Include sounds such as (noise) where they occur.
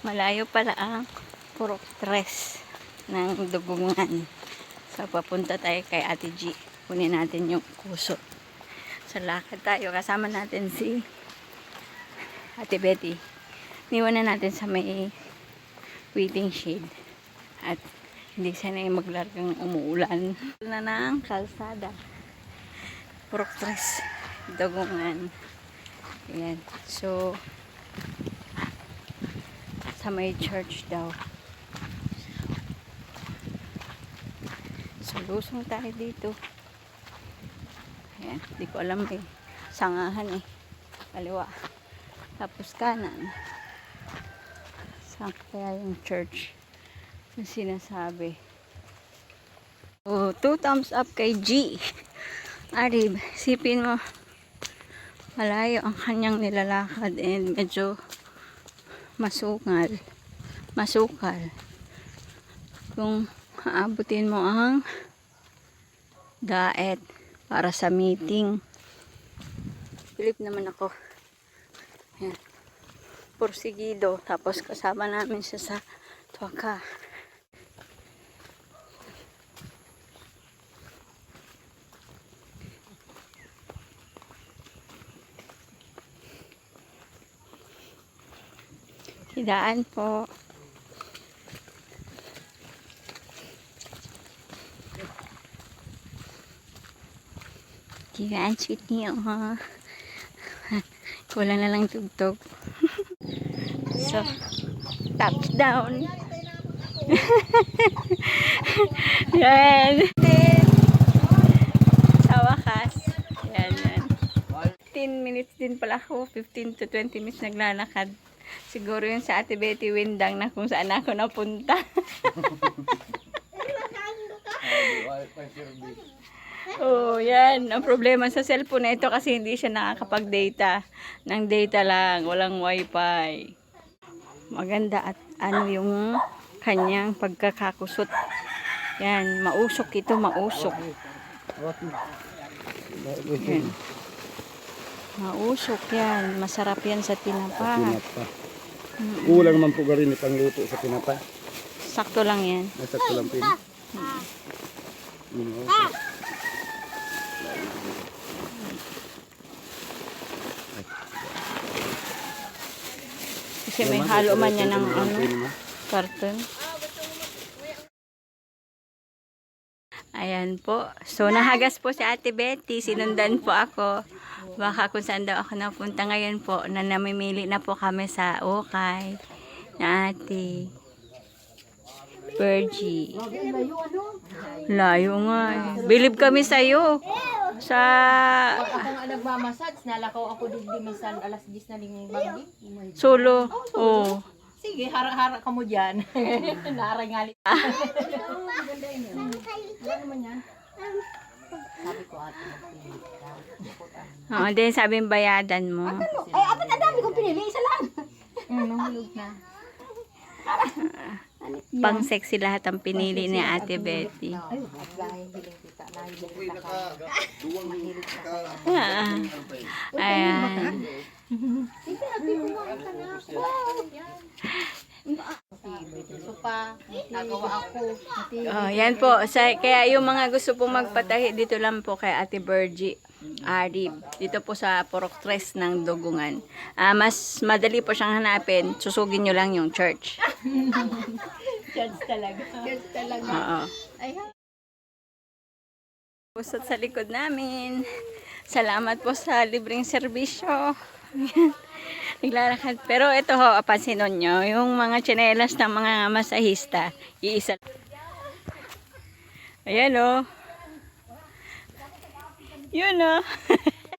Malayo pala ang purok tres ng dugungan. So, papunta tayo kay Ate G. Kunin natin yung kuso. Sa lakad tayo. Kasama natin si Ate Betty. Niwan na natin sa may waiting shade. At hindi sanay maglargang umuulan. Na ng kalsada. Purok tres. Dugungan. Ayan. So, sa may church daw. So, lusong tayo dito. Ayan, di ko alam eh. Sangahan eh. Kaliwa. Tapos kanan. Saan kaya yung church na sinasabi? Oh, two thumbs up kay G. Arib, sipin mo. Malayo ang kanyang nilalakad and medyo masukal. Masukal. Kung aabutin mo ang daet para sa meeting. Pilip naman ako. Yan. Porsigido. Tapos kasama namin siya sa tuwaka. Hidaan po. Hidaan sweet niyo. (laughs) Kulang na lang tugtog. (laughs) so, touchdown. (laughs) yan. Sa wakas. Yan, yan. 15 minutes din pala ako. 15 to 20 minutes naglalakad. (laughs) Siguro yun sa Ate Betty Windang na kung saan ako napunta. (laughs) oh, yan. Ang problema sa cellphone na ito kasi hindi siya nakakapag-data. Ng data lang, walang wifi. Maganda at ano yung kanyang pagkakakusot. Yan, mausok ito, mausok. Yan. Mausok yan. Masarap yan sa tinapa. Tinapa. Kulang naman po garin itang luto sa tinapa. Sakto lang yan. Nasa ko lang pin. Mm, okay. Kasi may halo man yan ng ano, karton. Ayan po. So, nahagas po si Ate Betty. Sinundan po ako. Baka kung saan daw ako napunta ngayon po, na namimili na po kami sa ukay na Ate Virgie. Layo nga eh. Bilib kami sa'yo. Sa... Ako nga nagmamassage, nalakaw ako din di minsan alas 10 na banggi. Solo. Oh. Sige, hara-hara ka mo dyan. (laughs) Narangali. Sabi ko ate, magpili ka. Oo, din sabi yung bayadan mo. Ay, apat na dami kong pinili, isa lang. Mm, nahulog na. Pang sexy lahat ang pinili ni Ate Betty. Ay, lahi hiling kita, lahi hiling kita. Mahilig ka. Ah, ayan. Sige, ate, kumain ka na. Wow! So pa, nagawa ako. Oh, yan po. Sa, kaya yung mga gusto pong magpatahi, dito lang po kay Ate Virgie Arib. Dito po sa Porok Tres ng Dugungan. Ah, mas madali po siyang hanapin. Susugin nyo lang yung church. (laughs) chance talaga. Chance talaga. Oo. Ay, Pusot sa likod namin. Salamat po sa libreng serbisyo. (laughs) Naglalakad. Pero ito ho, pansinon nyo, yung mga tsinelas ng mga masahista, iisa. Ayan o. Yun o. (laughs)